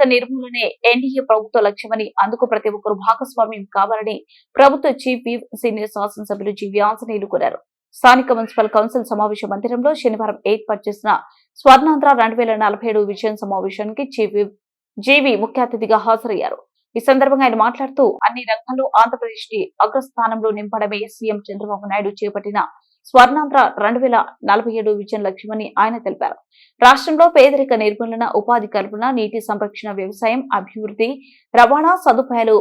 పేదరిక నిర్మూలనే ఎన్డీఏ ప్రభుత్వ లక్ష్యమని అందుకు ప్రతి ఒక్కరు భాగస్వామ్యం కావాలని ప్రభుత్వ చీఫ్ సీనియర్ శాసనసభ్యులు జీవి ఆంజనేయులు కోరారు. స్థానిక మున్సిపల్ కౌన్సిల్ సమావేశ మందిరంలో శనివారం ఏర్పాటు చేసిన స్వర్ణాంధ్ర రెండు వేల నలభై ఏడు విజయం సమావేశానికి చీఫ్ జీవి ముఖ్య అతిథిగా హాజరయ్యారు. ఈ సందర్భంగా ఆయన మాట్లాడుతూ అన్ని రంగాల్లో ఆంధ్రప్రదేశ్ని అగ్రస్థానంలో నింపడమే సీఎం చంద్రబాబు నాయుడు చేపట్టిన స్వర్ణాంధ్ర రెండు వేల నలభై ఏడు విజయం లక్ష్యమని ఆయన తెలిపారు. రాష్ట్రంలో పేదరిక నిర్మూలన ఉపాధి కల్పన నీటి సంరక్షణ వ్యవసాయం అభివృద్ధి రవాణా సదుపాయాలు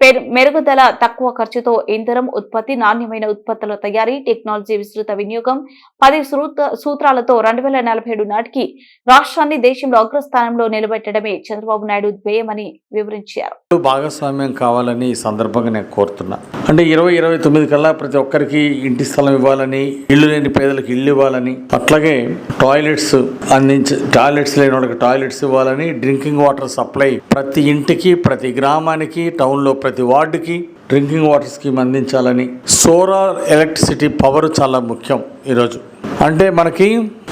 మెరుగుదల తక్కువ ఖర్చుతో ఇంధనం ఉత్పత్తి నాణ్యమైన ఉత్పత్తుల తయారీ టెక్నాలజీ విస్తృత వినియోగం. పది సూత్ర- సూత్రాలతో రెండు వేల నలభై ఏడు నాటికి రాష్ట్రాన్ని దేశంలో అగ్రస్థానంలో నిలబెట్టడమే చంద్రబాబు నాయుడు ధ్యేయమని వివరించారు. భాగస్వామ్యం కావాలని ఈ సందర్భంగా నేను కోరుతున్నా. అంటే ఇరవై ఇరవై తొమ్మిది కల్లా ప్రతి ఒక్కరికి ఇంటి స్థలం ఇవ్వాలని ఇల్లు లేని పేదలకు ఇల్లు ఇవ్వాలని అట్లాగే టాయిలెట్స్ అందించి టాయిలెట్స్ లేని వాళ్ళకి టాయిలెట్స్ ఇవ్వాలని డ్రింకింగ్ వాటర్ సప్లై ప్రతి ఇంటికి ప్రతి గ్రామానికి టౌన్లో ప్రతి వార్డుకి డ్రింకింగ్ వాటర్ స్కీమ్ అందించాలని సోలార్ ఎలక్ట్రిసిటీ పవర్ చాలా ముఖ్యం ఈరోజు. అంటే మనకి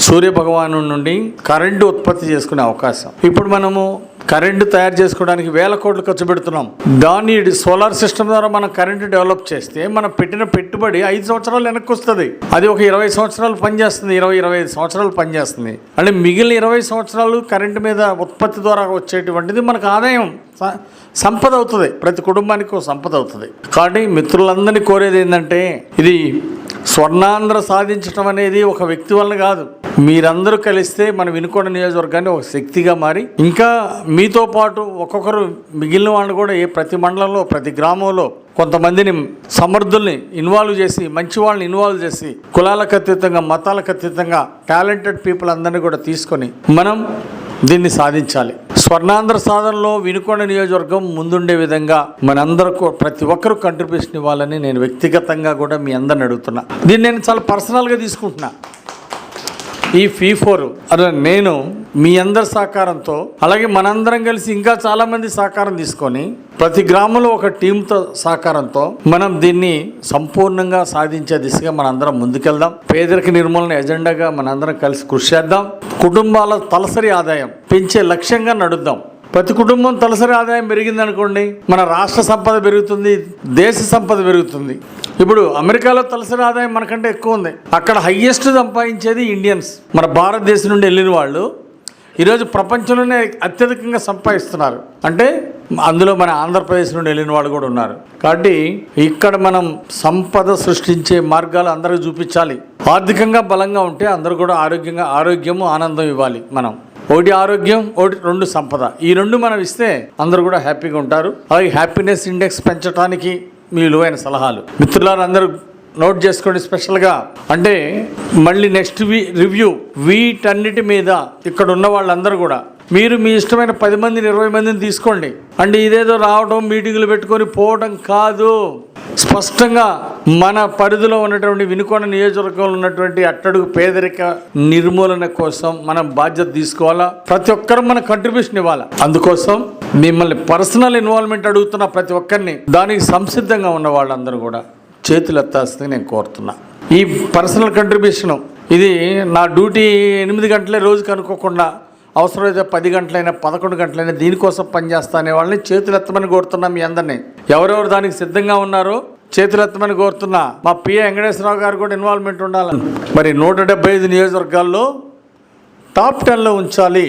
సూర్య భగవాను నుండి కరెంటు ఉత్పత్తి చేసుకునే అవకాశం. ఇప్పుడు మనము కరెంటు తయారు చేసుకోవడానికి వేల కోట్లు ఖర్చు పెడుతున్నాం. దాన్ని సోలార్ సిస్టమ్ ద్వారా మనం కరెంటు డెవలప్ చేస్తే మనం పెట్టిన పెట్టుబడి ఐదు సంవత్సరాలు వెనక్కి వస్తుంది. అది ఒక ఇరవై సంవత్సరాలు పనిచేస్తుంది ఇరవై ఇరవై ఐదు సంవత్సరాలు పనిచేస్తుంది. అంటే మిగిలిన ఇరవై సంవత్సరాలు కరెంటు మీద ఉత్పత్తి ద్వారా వచ్చేటువంటిది మనకు ఆదాయం సంపద అవుతుంది. ప్రతి కుటుంబానికి సంపద అవుతుంది. కాబట్టి మిత్రులందరినీ కోరేది ఏంటంటే ఇది స్వర్ణాంధ్ర సాధించడం అనేది ఒక వ్యక్తి వల్ల కాదు. మీరందరూ కలిస్తే మన వినుకొండ నియోజకవర్గాన్ని ఒక శక్తిగా మారి ఇంకా మీతో పాటు ఒక్కొక్కరు మిగిలిన వాళ్ళు కూడా ఏ ప్రతి మండలంలో ప్రతి గ్రామంలో కొంతమందిని సమర్థుల్ని ఇన్వాల్వ్ చేసి మంచి వాళ్ళని ఇన్వాల్వ్ చేసి కులాలకు అతీతంగా మతాలకు అతీతంగా టాలెంటెడ్ పీపుల్ అందరినీ కూడా తీసుకొని మనం దీన్ని సాధించాలి. స్వర్ణాంధ్ర సాధనలో వినుకొండ నియోజకవర్గం ముందుండే విధంగా మనందరకు ప్రతి ఒక్కరూ కంట్రిబ్యూషన్ ఇవ్వాలని నేను వ్యక్తిగతంగా కూడా మీ అందరిని అడుగుతున్నా. దీన్ని నేను చాలా పర్సనల్గా తీసుకుంటున్నా. ఈ ఫీ ఫోర్ అదే నేను మీ అందరి సహకారంతో అలాగే మనందరం కలిసి ఇంకా చాలా మంది సహకారం తీసుకొని ప్రతి గ్రామంలో ఒక టీంతో సహకారంతో మనం దీన్ని సంపూర్ణంగా సాధించే దిశగా మనందరం ముందుకెళ్దాం. పేదరిక నిర్మూలన ఎజెండాగా మనందరం కలిసి కృషి చేద్దాం. కుటుంబాల తలసరి ఆదాయం పెంచే లక్ష్యంగా నడుద్దాం. ప్రతి కుటుంబం తలసరి ఆదాయం పెరిగింది అనుకోండి మన రాష్ట్ర సంపద పెరుగుతుంది దేశ సంపద పెరుగుతుంది. ఇప్పుడు అమెరికాలో తలసరి ఆదాయం మనకంటే ఎక్కువ ఉంది. అక్కడ హయ్యెస్ట్ సంపాదించేది ఇండియన్స్. మన భారతదేశం నుండి వెళ్ళిన వాళ్ళు ఈరోజు ప్రపంచంలోనే అత్యధికంగా సంపాదిస్తున్నారు. అంటే అందులో మన ఆంధ్రప్రదేశ్ నుండి వెళ్ళిన వాళ్ళు కూడా ఉన్నారు. కాబట్టి ఇక్కడ మనం సంపద సృష్టించే మార్గాలు అందరికీ చూపించాలి. ఆర్థికంగా బలంగా ఉంటే అందరూ కూడా ఆరోగ్యంగా ఆరోగ్యము ఆనందం ఇవ్వాలి మనం. ఒకటి ఆరోగ్యం ఒకటి రెండు సంపద. ఈ రెండు మనం ఇస్తే అందరూ కూడా హ్యాపీగా ఉంటారు. అలాగే హ్యాపీనెస్ ఇండెక్స్ పెంచడానికి మీ విలువైన సలహాలు. మిత్రులందరూ నోట్ చేసుకోండి స్పెషల్గా. అంటే మళ్ళీ నెక్స్ట్ వీ రివ్యూ. వీటన్నిటి మీద ఇక్కడ ఉన్న వాళ్ళందరూ కూడా మీరు మీ ఇష్టమైన పది మందిని ఇరవై మందిని తీసుకోండి. అంటే ఇదేదో రావడం మీటింగులు పెట్టుకొని పోవడం కాదు. స్పష్టంగా మన పరిధిలో ఉన్నటువంటి వినుకొండ నియోజకవర్గంలో ఉన్నటువంటి అట్టడుగు పేదరిక నిర్మూలన కోసం మనం బాధ్యత తీసుకోవాలా? ప్రతి ఒక్కరు మన కంట్రిబ్యూషన్ ఇవ్వాలా? అందుకోసం మిమ్మల్ని పర్సనల్ ఇన్వాల్వ్మెంట్ అడుగుతున్న ప్రతి ఒక్కరిని దానికి సంసిద్ధంగా ఉన్న వాళ్ళందరూ కూడా చేతులెత్తాల్సింది నేను కోరుతున్నా. ఈ పర్సనల్ కంట్రిబ్యూషన్ ఇది నా డ్యూటీ ఎనిమిది గంటలే రోజుకి అనుకోకుండా అవసరమైతే పది గంటలైనా పదకొండు గంటలైనా దీనికోసం పనిచేస్తా అనే వాళ్ళని చేతులెత్తమని కోరుతున్నాం మీ అందరినీ. ఎవరెవరు దానికి సిద్ధంగా ఉన్నారో చేతులెత్తమని కోరుతున్నా. మా పిఏ వెంకటేశ్వరరావు గారు కూడా ఇన్వాల్వ్మెంట్ ఉండాలని మరి నూట డెబ్బై ఐదు నియోజకవర్గాల్లో టాప్ టెన్లో ఉంచాలి.